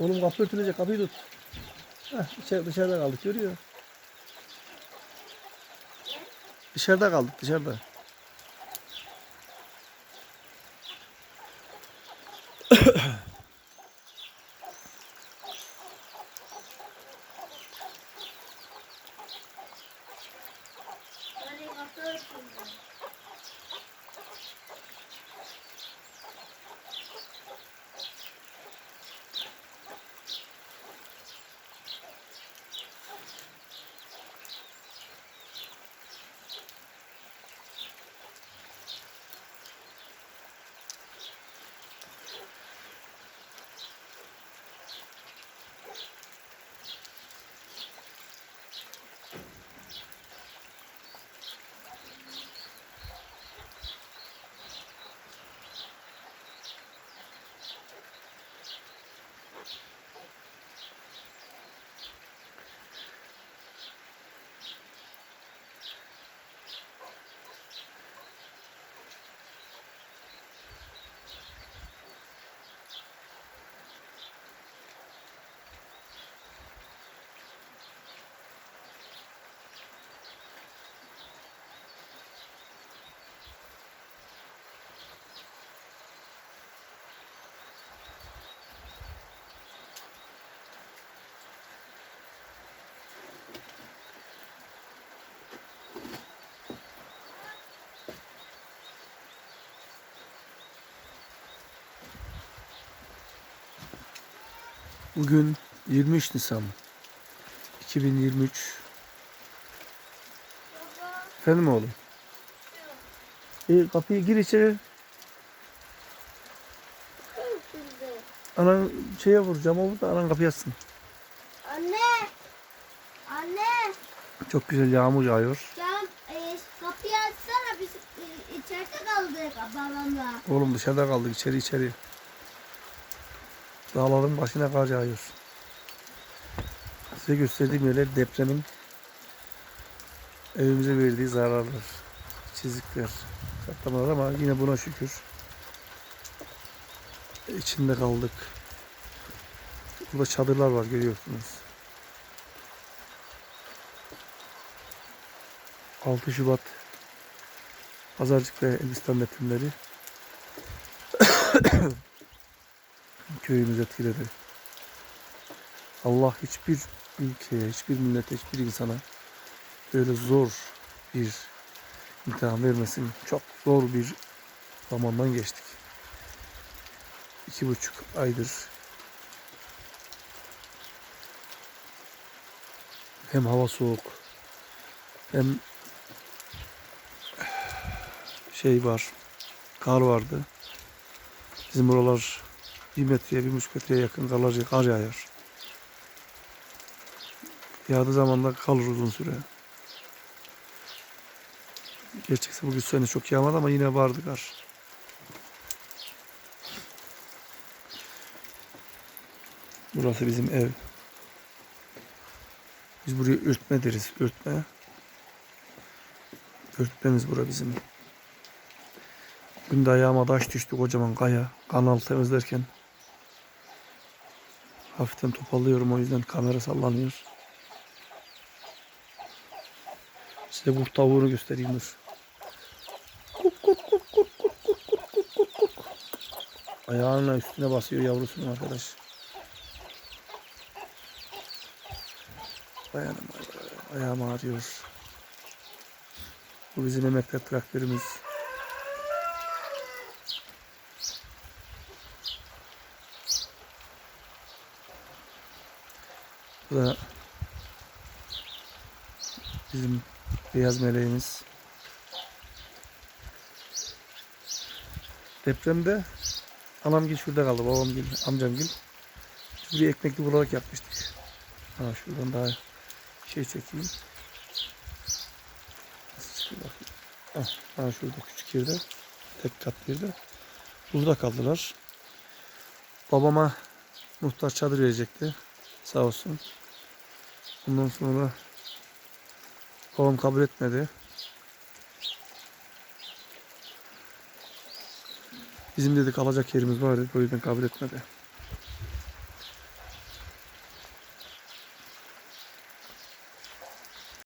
Oğlum kapı örtülecek kapıyı tut. Heh, dışarıda kaldık görüyor. Dışarıda kaldık dışarıda. Hadi kapı Bugün 23 Nisan 2023. Baba. Efendim oğlum? E, kapıyı gir içeri. Anan şeye vur cama vur da anan kapıyı açsın. Anne. Anne. Çok güzel yağmur yağıyor. Cam e, kapıyı açsana biz e, içeride kaldık babamla. Oğlum dışarıda kaldık içeri içeri. Dağların başına kar yağıyor. Size gösterdiğim yerler depremin evimize verdiği zararlar. Çizikler, katlamalar ama yine buna şükür içinde kaldık. Burada çadırlar var görüyorsunuz. 6 Şubat Pazarcık ve Elbistan depremleri köyümüzü etkiledi. Allah hiçbir ülkeye, hiçbir millete, hiçbir insana böyle zor bir imtihan vermesin. Çok zor bir zamandan geçtik. İki buçuk aydır hem hava soğuk hem şey var, kar vardı. Bizim buralar bir metreye, bir buçuk metreye yakın karlar, kar yağıyor. Yağdığı zaman da kalır uzun süre. Gerçekse bugün sene çok yağmadı ama yine vardı kar. Burası bizim ev. Biz buraya ürtme deriz. Ürtme. Ürtmemiz bura bizim. Bugün de ayağıma taş düştü kocaman kaya. Kanal temizlerken. Hafiften topallıyorum o yüzden kamera sallanıyor. Size bu tavuğunu göstereyim. Kuk kuk kuk kuk kuk kuk kuk kuk kuk. Ayağına üstüne basıyor yavrusunun arkadaş. Dayanım ayağım ağrıyor. Bu bizim emekler traktörümüz. Da bizim beyaz meleğimiz. Depremde anam gil şurada kaldı, babam gil, amcam gil. Buraya ekmekli bularak yapmıştık. Ha şuradan daha şey çekeyim. Ha, ha şurada küçük yerde, tek kat yerde. Burada kaldılar. Babama muhtar çadır verecekti. Sağ olsun. Ondan sonra babam kabul etmedi. Bizim dedik alacak yerimiz vardı. O yüzden kabul etmedi.